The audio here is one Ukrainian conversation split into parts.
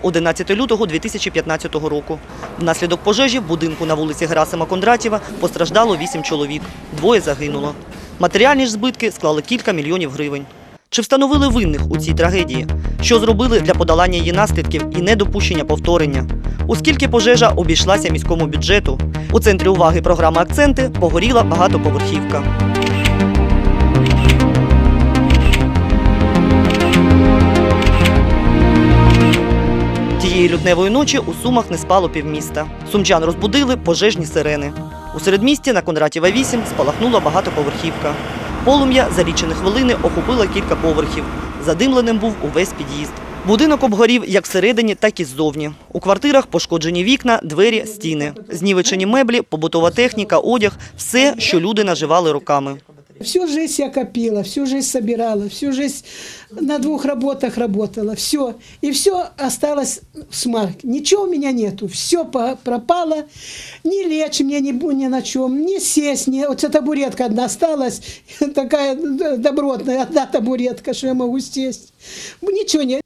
Суми 11 лютого 2015 року. Внаслідок пожежі в будинку на вулиці Герасима Кондратєва постраждало 8 чоловік. Двоє загинуло. Матеріальні ж збитки склали кілька мільйонів гривень. Чи встановили винних у цій трагедії? Що зробили для подолання її наслідків і недопущення повторення? У скільки пожежа обійшлася міському бюджету? У центрі уваги програми Акценти погоріла багатоповерхівка. Тієї лютневої ночі у Сумах не спало півміста. Сумчан розбудили пожежні сирени. У середмісті на Кондратєва 8 спалахнула багатоповерхівка. Полум'я за лічені хвилини охопило кілька поверхів. Задимленим був увесь під'їзд. Будинок обгорів як всередині, так і ззовні. У квартирах пошкоджені вікна, двері, стіни. Знівечені меблі, побутова техніка, одяг – все, що люди наживали руками. Всю жизнь я копила, всю жизнь собирала, всю жизнь на двух работах работала, все. И все осталось в смарке. Ничего у меня нету, все пропало. Ни лечь мне ни, ни на чем, ни сесть, ни... Вот эта табуретка одна осталась, такая добротная, одна табуретка, что я могу сесть. Ничего нет.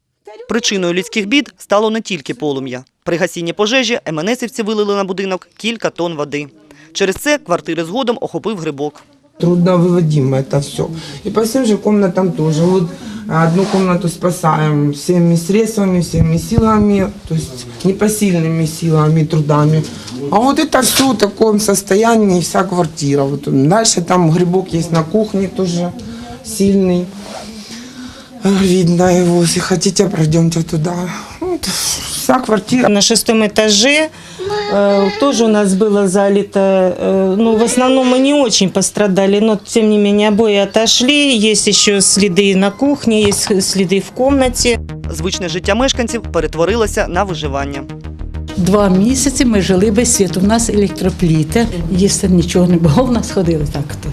Причиною людських бід стало не тільки полум'я. При гасінні пожежі МНСівці вилили на будинок кілька тонн води. Через це квартири згодом охопив грибок. Трудновыводимо это все. И по всем же комнатам тоже. Вот одну комнату спасаем всеми средствами, всеми силами, то есть непосильными силами, трудами. А вот это все в таком состоянии, вся квартира. Вот дальше там грибок есть на кухне тоже сильный. Видно его, если хотите, пройдемте туда. Вот вся квартира. На шестом этаже э, тоже у нас было залито. э, ну, в основном мы не очень пострадали, но тем не менее обои отошли. Есть еще следы на кухне, есть следы в комнате. Звичне життя мешканців перетворилося на виживання. Два місяці ми жили без світу. У нас електропліта. Їсти нічого не було, в нас ходили так, то,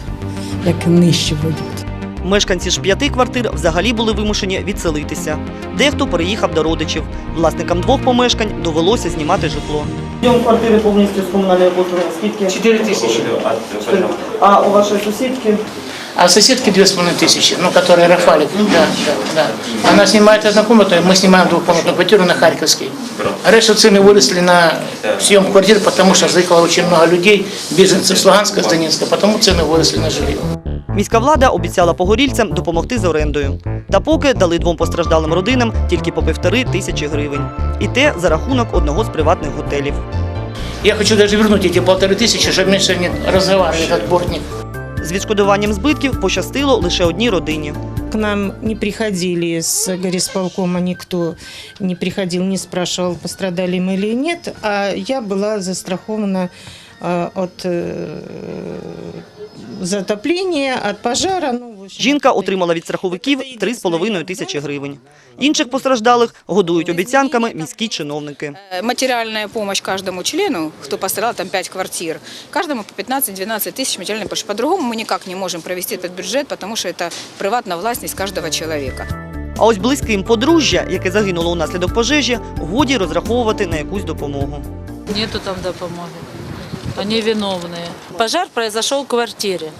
як нижче вроді. Мешканці ж п'яти квартир взагалі були вимушені відселитися. Дехто переїхав до родичів. Власникам двох помешкань довелося знімати житло. Йом квартири повністю з комунальної послуги. Скільки? 4 тысячи. А у вашої сусідки? А соседки две с половиной тысячи, ну, которая Рафалик, да, да, да. Она снимает одну комнату, мы снимаем двухкомнатную квартиру на Харьковской. А решта цены выросли на съем квартир, потому что заехало очень много людей, беженцев с Луганска, с Донецка, потому цены выросли на жилье. Міська влада обіцяла погорільцям допомогти з орендою. Та поки дали двом постраждалим родинам тільки по півтори тисячі гривень. І те за рахунок одного з приватних готелів. Я хочу даже вернуть эти полторы тысячи, чтобы меньше не разговаривали, этот бортник. З відшкодуванням збитків пощастило лише одній родині. К нам не приходили с горисполкома никто, не приходил, не спрашивал, пострадали мы или нет. А я была застрахована э, от э, затопления, от пожара. Ну, в общем, Жінка это- отримала від страховиків 3,5 тисячі гривень. Інших постраждалих годують обіцянками міські чиновники. Э, Материальная помощь каждому члену, кто пострадал, там 5 квартир, каждому по 15-12 тысяч материальной помощи. По-другому мы никак не можем провести этот бюджет, потому что это приватная властность каждого человека. А ось близьким подружжя, яке загинуло унаслідок пожежі, годі розраховувати на якусь допомогу. Нету там допомоги. Они виновные. Пожар произошел в квартире.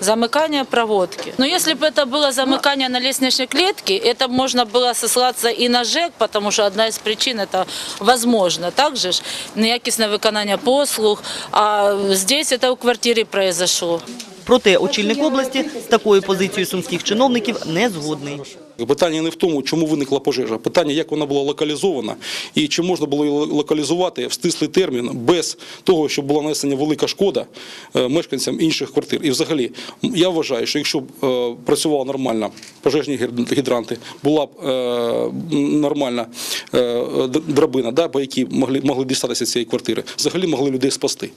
Замыкание проводки. Но если бы это было замыкание на лестничной клетке, это можно было сослаться и на ЖЭК, потому что одна из причин это возможно. Также ж неякісне виконання послуг, а здесь это в квартире произошло. Проте очільник області з такою позицією сумських чиновників не згодний. Питання не в тому, чому виникла пожежа. Питання, як вона була локалізована і чи можна було її локалізувати в стислий термін без того, щоб була нанесена велика шкода е, мешканцям інших квартир. І взагалі, я вважаю, що якщо б е, працювала нормально пожежні гід- гідранти, була б е, нормальна драбина, да, по якій могли, могли дістатися цієї квартири, взагалі могли людей спасти.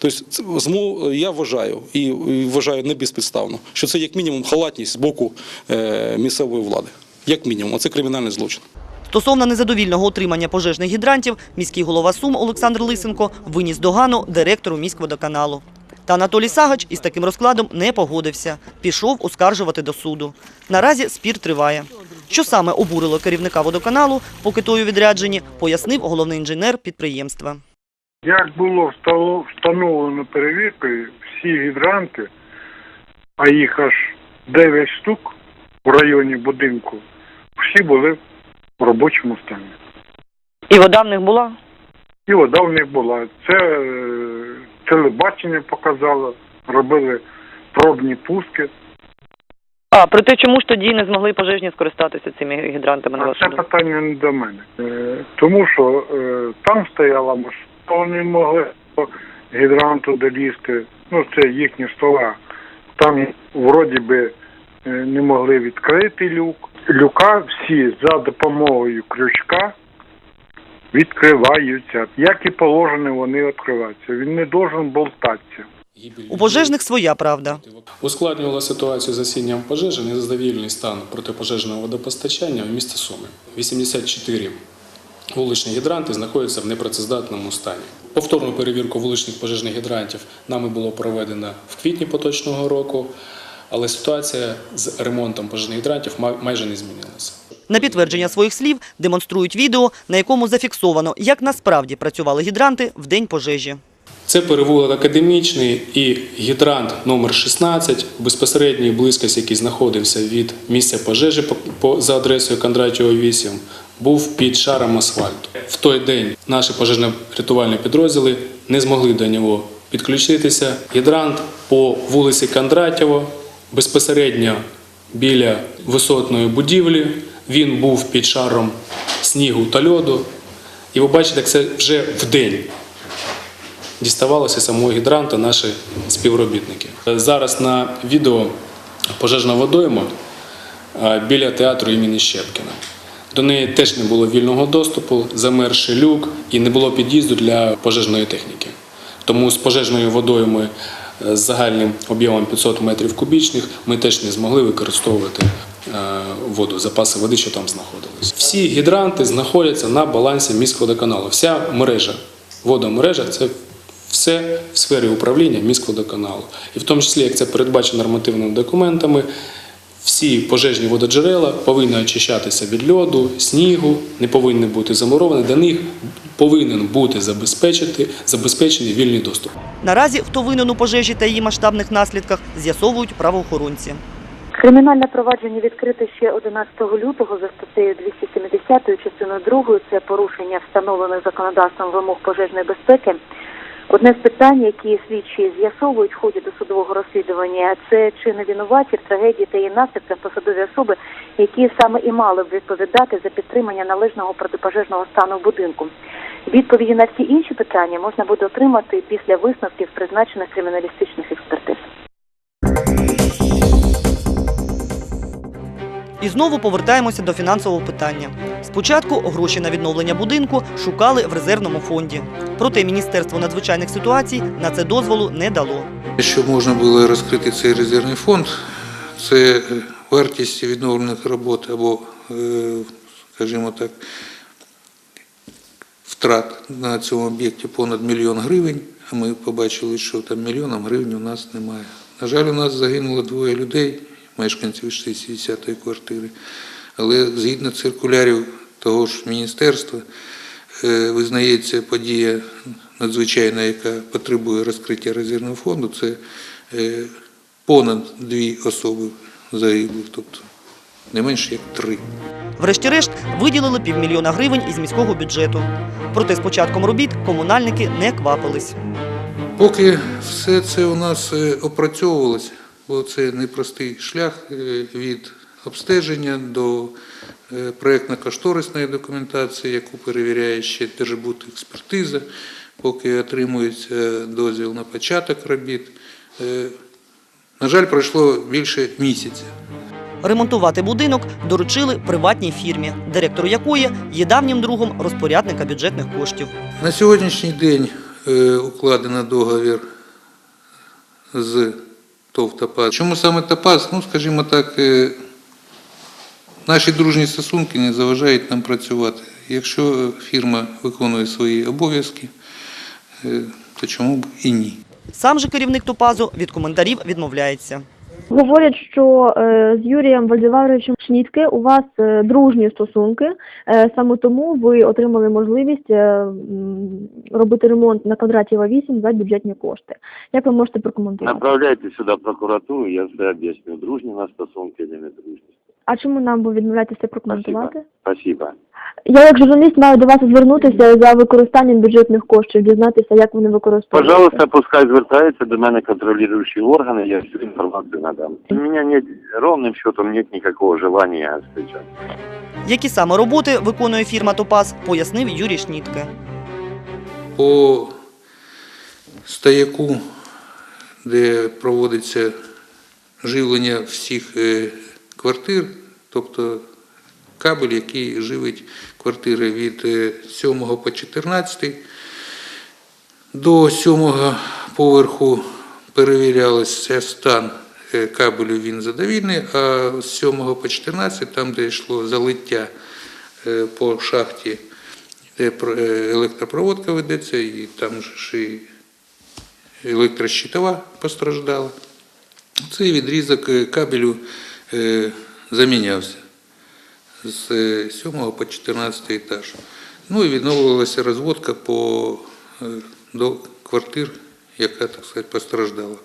Тобто я вважаю і і вважаю не безпідставно, що це як мінімум халатність з боку е, місцевої влади. Як мінімум, а це кримінальний злочин. Стосовно незадовільного отримання пожежних гідрантів, міський голова Сум Олександр Лисенко виніс догану директору міськводоканалу. Та Анатолій Сагач із таким розкладом не погодився. Пішов оскаржувати до суду. Наразі спір триває. Що саме обурило керівника водоканалу, поки той у відрядженні, пояснив головний інженер підприємства. Як було встановлено перевіркою, всі гідранти, а їх аж 9 штук у районі будинку, всі були в робочому стані. І вода в них була? І вода в них була. Це е, телебачення показало, робили пробні пуски. А, проте чому ж тоді не змогли пожежні скористатися цими гідрантами на А вашу це питання не до мене. Е, Тому що е, там стояла машина, вони могли до гідранту долізти. Ну, це їхні стола. Там вроді би е, не могли відкрити люк. Люка всі за допомогою крючка відкриваються. Як і положено, вони відкриваються. Він не должен болтатися. У пожежних своя правда. Ускладнювала ситуацію з засінням пожежі незадовільний стан протипожежного водопостачання в місті Суми. 84 вуличні гідранти знаходяться в непрацездатному стані. Повторну перевірку вуличних пожежних гідрантів нами було проведено в квітні поточного року, але ситуація з ремонтом пожежних гідрантів май- майже не змінилася. На підтвердження своїх слів демонструють відео, на якому зафіксовано, як насправді працювали гідранти в день пожежі. Це перевулок академічний і гідрант номер 16 в безпосередній близькості, який знаходився від місця пожежі по, по- за адресою Кондратєва 8, був під шаром асфальту. В той день наші пожежно-рятувальні підрозділи не змогли до нього підключитися. Гідрант по вулиці Кондратєва безпосередньо біля висотної будівлі. Він був під шаром снігу та льоду. І ви бачите, як це вже вдень діставалося самого гідранта наші співробітники. Зараз на відео пожежна водойма біля театру імені Щепкіна. До неї теж не було вільного доступу, замерший люк і не було під'їзду для пожежної техніки. Тому з пожежною водойми е, з загальним об'ємом 500 метрів кубічних ми теж не змогли використовувати е, воду, запаси води, що там знаходились. Всі гідранти знаходяться на балансі міськводоканалу. Вся мережа, водомережа це все в сфері управління міськводоканалу. І в тому числі, як це передбачено нормативними документами, всі пожежні вододжерела повинні очищатися від льоду, снігу, не повинні бути замуровані. До них повинен бути забезпечити, забезпечений вільний доступ. Наразі, хто винен у пожежі та її масштабних наслідках, з'ясовують правоохоронці. Кримінальне провадження відкрите ще 11 лютого за статтею 270 частиною 2 це порушення встановлених законодавством вимог пожежної безпеки. Одне з питань, які слідчі з'ясовують в ході досудового розслідування, це чи не винуваті в трагедії та її наслідка посадові особи, які саме і мали б відповідати за підтримання належного протипожежного стану в будинку. Відповіді на всі інші питання можна буде отримати після висновків призначених криміналістичних експертиз. І знову повертаємося до фінансового питання. Спочатку гроші на відновлення будинку шукали в резервному фонді. Проте Міністерство надзвичайних ситуацій на це дозволу не дало. Щоб можна було розкрити цей резервний фонд, це вартість відновлених робот або, е, скажімо так, втрат на цьому об'єкті понад мільйон гривень, а ми побачили, що там мільйоном гривень у нас немає. На жаль, у нас загинуло двоє людей, мешканців 60-ї квартири, але згідно циркулярів того ж міністерства, е, визнається подія надзвичайна, яка потребує розкриття резервного фонду, це е, понад дві особи загиблих, тобто не менше як три. Врешті-решт виділили півмільйона гривень із міського бюджету. Проте з початком робіт комунальники не квапились. Поки все це у нас е, опрацьовувалося, бо це непростий шлях е, від обстеження до е, проєктно-кошторисної документації, яку перевіряє ще держбудекспертиза, поки отримується дозвіл на початок робіт. Е, На жаль, пройшло більше місяця. Ремонтувати будинок доручили приватній фірмі, директору якої є давнім другом розпорядника бюджетних коштів. На сьогоднішній день укладено договір з ТОВ «Топаз». Чому саме «Топаз»? Ну, скажімо так, е, наші дружні стосунки не заважають нам працювати. Якщо фірма виконує свої обов'язки, е, то чому б і ні? Сам же керівник Топазу від коментарів відмовляється. Говорять, що е, з Юрієм Вальдеваровичем Шнітке у вас е, дружні стосунки. Е, саме тому ви отримали можливість робити ремонт на Кондратєва 8 за бюджетні кошти. Як ви можете прокоментувати? Направляйте сюда прокуратуру, я все объясню, дружні у нас стосунки или не дружні. А чому нам ви відмовляєтеся прокоментувати? Спасибо. Я як журналіст маю до вас звернутися за використанням бюджетних коштів, дізнатися, як вони використовуються. Пожалуйста, пускай звертаются до мене контролирующие органы, я всю информацию надам. У меня нет, ровным счетом нет никакого желания встречаться. Які саме роботи виконує фірма Топаз, пояснив Юрій Шнітке. По стояку, де проводиться живлення всіх е, квартир, тобто кабель, який живить квартири від е, 7 по 14, до 7 поверху перевірялося стан е, кабелю, він задовільний, а з 7 по 14, там, де йшло залиття е, по шахті, де е, електропроводка ведеться, і там ж і електрощитова постраждала. Цей відрізок е, кабелю е, замінявся з е, 7 по 14 етаж. Ну і відновлювалася розводка по, е, до квартир, яка, так сказати, постраждала.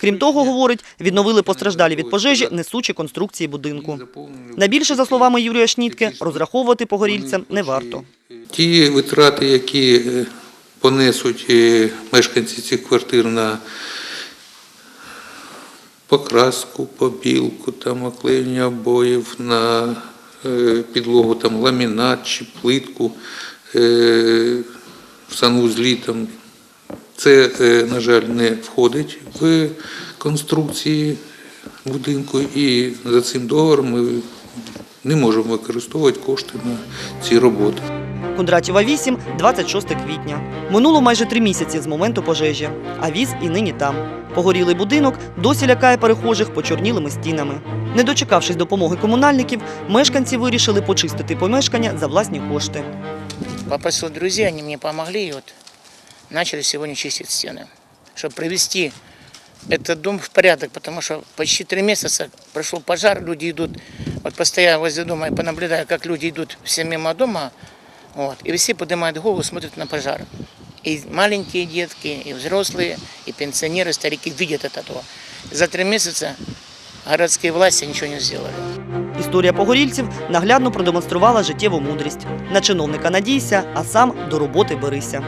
Крім того, говорить, відновили постраждалі від пожежі несучі конструкції будинку. На більше, за словами Юрія Шнітке, розраховувати погорільцям не варто. Ті витрати, які е, понесуть е, мешканці цих квартир на покраску, побілку, там оклеєння обоїв, на е, підлогу там ламінат чи плитку е, в санвузлі там. Це, е, на жаль, не входить в конструкції будинку, і за цим договором ми не можемо використовувати кошти на ці роботи. Кондратєва 8, 26 квітня. Минуло майже три місяці з моменту пожежі, а віз і нині там. Погорілий будинок досі лякає перехожих почорнілими стінами. Не дочекавшись допомоги комунальників, мешканці вирішили почистити помешкання за власні кошти. Попросил друзей, они мне помогли, и вот начали сегодня чистить стены, чтобы привести этот дом в порядок, потому что почти три месяца прошел пожар, люди идут, вот постоянно возле дома, я понаблюдаю, как люди идут все мимо дома, вот, и все поднимают голову, смотрят на пожар. И маленькие детки, и взрослые, и пенсионеры, старики видят от этого. За три месяца городские власти ничего не сделали. Історія погорільців наглядно продемонструвала життєву мудрість. На чиновника надійся, а сам до роботи берися.